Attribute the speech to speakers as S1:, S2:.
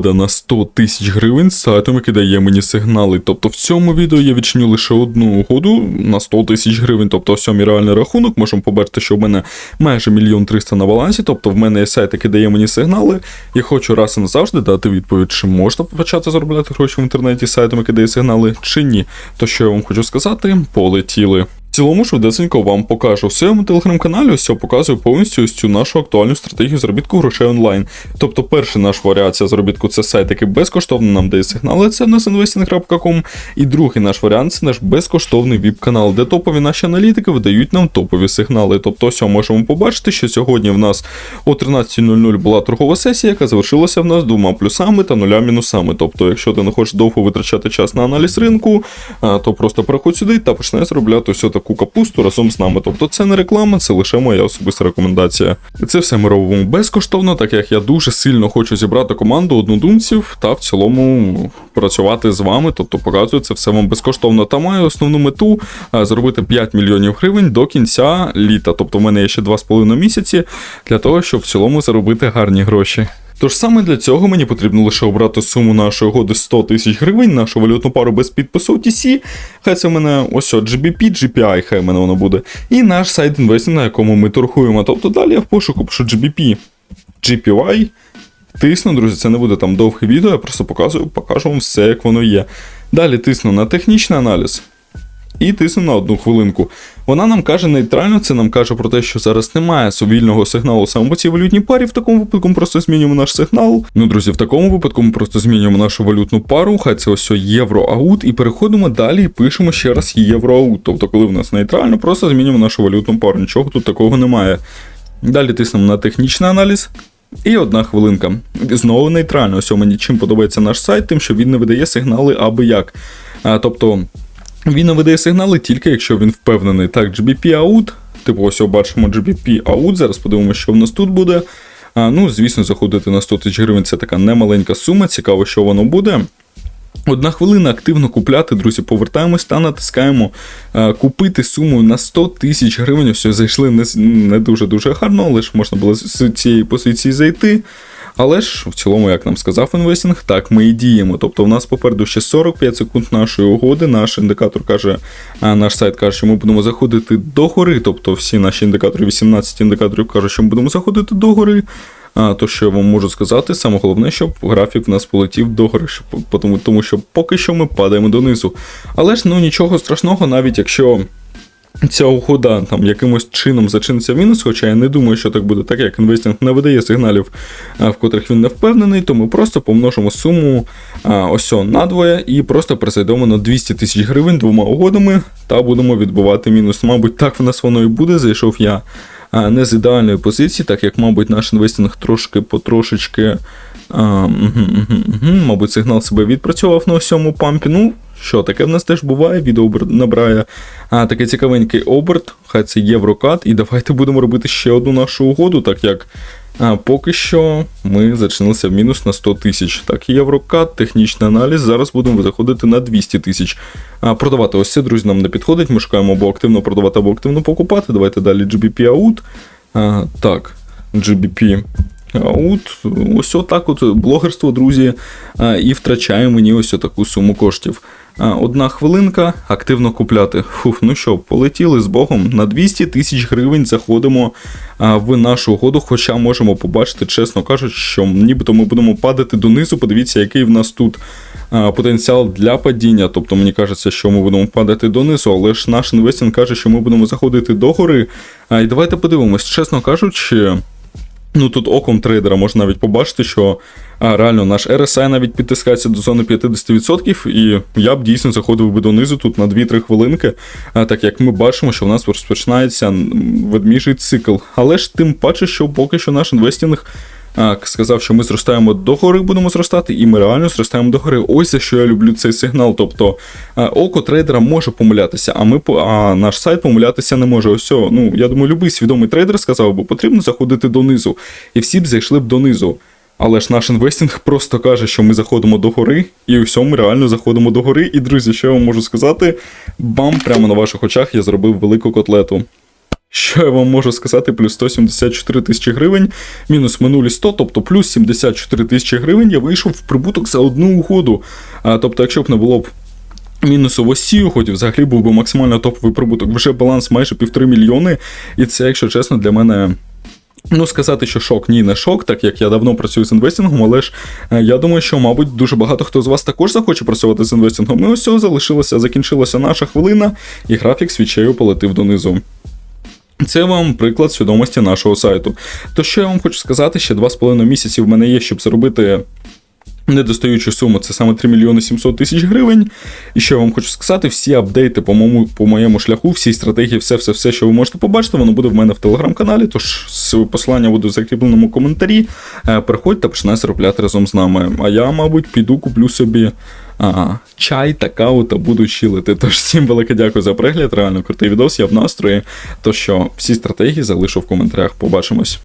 S1: угода на 100 тисяч гривень з сайтом, який дає мені сигнали. Тобто в цьому відео я відчиню лише одну угоду на 100 тисяч гривень. Тобто ось реальний рахунок. Можемо побачити, що в мене майже мільйон триста на балансі. Тобто в мене є сайт, який дає мені сигнали. Я хочу раз і назавжди дати відповідь, чи можна почати заробляти гроші в інтернеті з сайтом, який дає сигнали, чи ні. То що я вам хочу сказати, полетіли. Цілому швидесенько вам покажу. В своєму телеграм-каналі ось я показую повністю цю нашу актуальну стратегію заробітку грошей онлайн. Тобто, перша наша варіація заробітку це сайт, який безкоштовно нам дає сигнали, це nasinvesting.com. І другий наш варіант це наш безкоштовний віп-канал, де топові наші аналітики видають нам топові сигнали. Тобто, ось можемо побачити, що сьогодні в нас о 13.00 була торгова сесія, яка завершилася в нас двома плюсами та нуля мінусами. Тобто, якщо ти не хочеш довго витрачати час на аналіз ринку, то просто переходь сюди та почне заробляти ось таку капусту разом з нами. Тобто це не реклама, це лише моя особиста рекомендація. Це все ми робимо безкоштовно, так як я дуже сильно хочу зібрати команду однодумців та в цілому працювати з вами. Тобто показую це все вам безкоштовно. Та маю основну мету а, зробити 5 мільйонів гривень до кінця літа. Тобто в мене є ще 2,5 місяці для того, щоб в цілому заробити гарні гроші. Тож саме для цього мені потрібно лише обрати суму нашої угоди 100 тисяч гривень, нашу валютну пару без підпису OTC. Хай це в мене ось от GBP, GPI, хай в мене воно буде. І наш сайт інвестинг, на якому ми торгуємо. Тобто далі я в пошуку пишу GBP, GPY. Тисну, друзі, це не буде там довге відео, я просто показую, покажу вам все, як воно є. Далі тисну на технічний аналіз. І тисну на одну хвилинку. Вона нам каже нейтрально, це нам каже про те, що зараз немає совільного сигналу саме по цій валютній парі. В такому випадку ми просто змінюємо наш сигнал. Ну, друзі, в такому випадку ми просто змінюємо нашу валютну пару, хай це ось євро-аут, і переходимо далі і пишемо ще раз євро-аут. Тобто, коли в нас нейтрально, просто змінюємо нашу валютну пару. Нічого тут такого немає. Далі тиснемо на технічний аналіз. І одна хвилинка. Знову нейтрально. Ось мені чим подобається наш сайт, тим, що він не видає сигнали аби як. А, тобто він видає сигнали тільки якщо він впевнений. Так, GBP out. Типу, ось бачимо GBP out. Зараз подивимося, що в нас тут буде. А, ну, звісно, заходити на 100 тисяч гривень це така немаленька сума. Цікаво, що воно буде. Одна хвилина активно купляти, друзі, повертаємось та натискаємо е, купити суму на 100 тисяч гривень. Ось зайшли не, не дуже-дуже гарно, ж можна було з цієї позиції зайти. Але ж в цілому, як нам сказав інвестинг, так ми і діємо. Тобто, в нас попереду ще 45 секунд нашої угоди. Наш індикатор каже, наш сайт каже, що ми будемо заходити до гори. Тобто всі наші індикатори, 18 індикаторів кажуть, що ми будемо заходити до гори. А, то, що я вам можу сказати, саме головне, щоб графік в нас полетів догори, тому, тому що поки що ми падаємо донизу. Але ж ну нічого страшного, навіть якщо ця угода там якимось чином зачиниться мінус, хоча я не думаю, що так буде, так як інвестинг не видає сигналів, в котрих він не впевнений, то ми просто помножимо суму ось надвоє і просто перейдемо на 200 тисяч гривень двома угодами та будемо відбувати мінус. Мабуть, так в нас воно і буде. Зайшов я не з ідеальної позиції, так як, мабуть, наш інвестинг трошки потрошечки. А, угу, угу, угу, мабуть, сигнал себе відпрацьовував на всьому пампі. Ну, що таке в нас теж буває, відео набирає а, такий цікавенький оберт, хай це єврокат, і давайте будемо робити ще одну нашу угоду, так як а, поки що ми зачинилися в мінус на 100 тисяч. Так, єврокат, технічний аналіз. Зараз будемо заходити на 200 тисяч. Продавати ось це, друзі, нам не підходить. Ми шукаємо або активно продавати, або активно покупати. Давайте далі GBP out. А, так, GBP. От ось отак от блогерство, друзі, і втрачає мені ось таку суму коштів. Одна хвилинка, активно купляти. Фух, ну що, полетіли з Богом. На 200 тисяч гривень заходимо в нашу угоду, хоча можемо побачити, чесно кажучи, що нібито ми будемо падати донизу. Подивіться, який в нас тут потенціал для падіння. Тобто мені кажеться, що ми будемо падати донизу, але ж наш інвестинг каже, що ми будемо заходити догори. І давайте подивимось, чесно кажучи. Ну тут оком трейдера можна навіть побачити, що а, реально наш RSI навіть підтискається до зони 50%, і я б дійсно заходив би донизу тут на 2-3 хвилинки, а, так як ми бачимо, що в нас розпочинається ведміжий цикл. Але ж тим паче, що поки що наш інвестінг. Сказав, що ми зростаємо догори, будемо зростати, і ми реально зростаємо догори. Ось за що я люблю цей сигнал. Тобто око трейдера може помилятися, а ми а наш сайт помилятися не може. Ось, ну я думаю, любий свідомий трейдер сказав, би потрібно заходити донизу, і всі б зайшли б донизу. Але ж наш інвестинг просто каже, що ми заходимо до гори, і у всьому реально заходимо до гори. І, друзі, що я вам можу сказати? Бам, прямо на ваших очах я зробив велику котлету. Що я вам можу сказати, плюс 174 тисячі гривень, мінус минулі 100, тобто плюс 74 тисячі гривень я вийшов в прибуток за одну угоду. А, тобто, якщо б не було б мінусу в осі угоді, взагалі був би максимально топовий прибуток. Вже баланс майже півтори мільйони, і це, якщо чесно, для мене. Ну, сказати, що шок, ні, не шок, так як я давно працюю з інвестингом, але ж е, я думаю, що, мабуть, дуже багато хто з вас також захоче працювати з інвестингом. І ось залишилося, закінчилася наша хвилина, і графік свічею полетив донизу. Це вам приклад свідомості нашого сайту. То що я вам хочу сказати, ще 2,5 місяці в мене є, щоб заробити недостаючу суму, це саме 3 мільйони 700 тисяч гривень. І що я вам хочу сказати, всі апдейти по моєму, по моєму шляху, всі стратегії, все, все, все, що ви можете побачити, воно буде в мене в телеграм-каналі. Тож посилання буде в закріпленому коментарі. Е, Переходьте, починай заробляти разом з нами. А я, мабуть, піду куплю собі. Чай та каву та буду чилити. Тож всім велике дякую за перегляд. Реально крутий відос, я в настрої. То що всі стратегії залишу в коментарях. Побачимось.